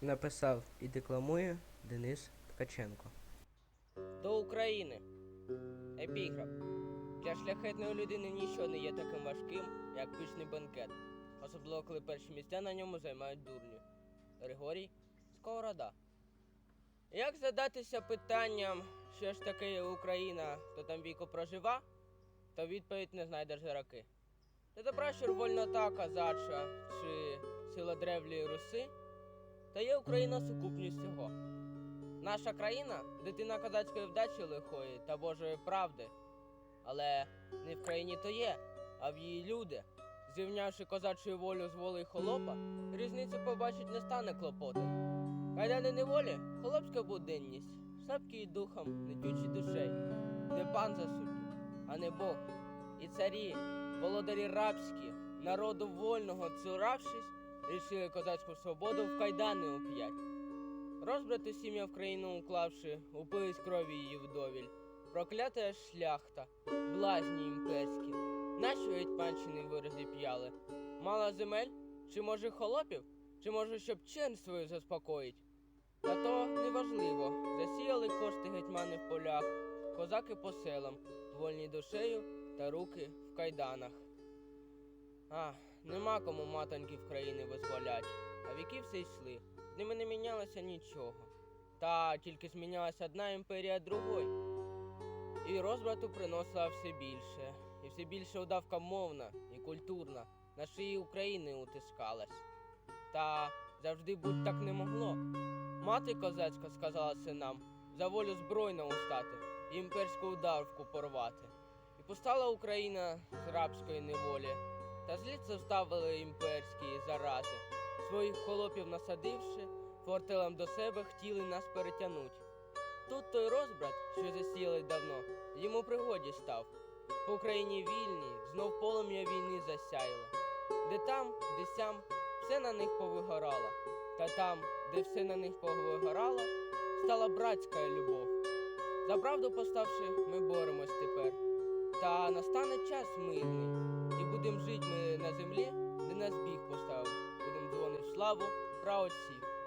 написав і декламує Денис Ткаченко. До України. Епіграф. Для шляхетної людини нічого не є таким важким, як пишний бенкет. Особливо, коли перші місця на ньому займають дурню. Григорій Сковорода. Як задатися питанням, що ж таке Україна, хто там віку прожива, то відповідь не знайдеш за роки. Ти добра що вольна та казача чи сила древльої руси, та є Україна сукупність цього. Наша країна дитина козацької вдачі лихої та Божої правди. Але не в країні то є, а в її люди. Зрівнявши козачою волю з волею холопа, різницю побачить не стане клопоти. Кайдани неволі холопська буденність, слабкий духом, нетючий душей, де пан за суддю, а не Бог. І царі, володарі рабські, народу вольного цуравшись, рішили козацьку свободу в кайдани уп'ять. Розбрати сім'я в країну уклавши, упились крові її вдовіль. Проклята шляхта, блазні імперські, нащо гетьманщини виразі п'яли? Мала земель? Чи може холопів? Чи може, щоб чернь свою заспокоїть? Та то неважливо. Засіяли кошти гетьмани в полях, козаки по селам, вольні душею та руки в кайданах. А, нема кому матоньки в країни визволять, а віки все йшли. З ними не мінялося нічого. Та тільки змінялася одна імперія другої. І розбрату приносила все більше, і все більше удавка мовна і культурна на шиї України утискалась. Та завжди будь так не могло. Мати козацька сказала синам за волю збройно устати, і імперську удавку порвати. І постала Україна з рабської неволі, та зліт заставили імперські зарази. Своїх холопів насадивши, фортелем до себе хотіли нас перетянуть. Тут той розбрат, що засіяли давно, йому пригоді став. По Україні вільній, знов полум'я війни засяяло. Де там, де сям, все на них повигорало. Та там, де все на них повигорало, стала братська любов. За правду поставши, ми боремось. Та настане час мирний, і будем жить ми на землі, де нас Біг поставив. Будем дзвонить славу праотців.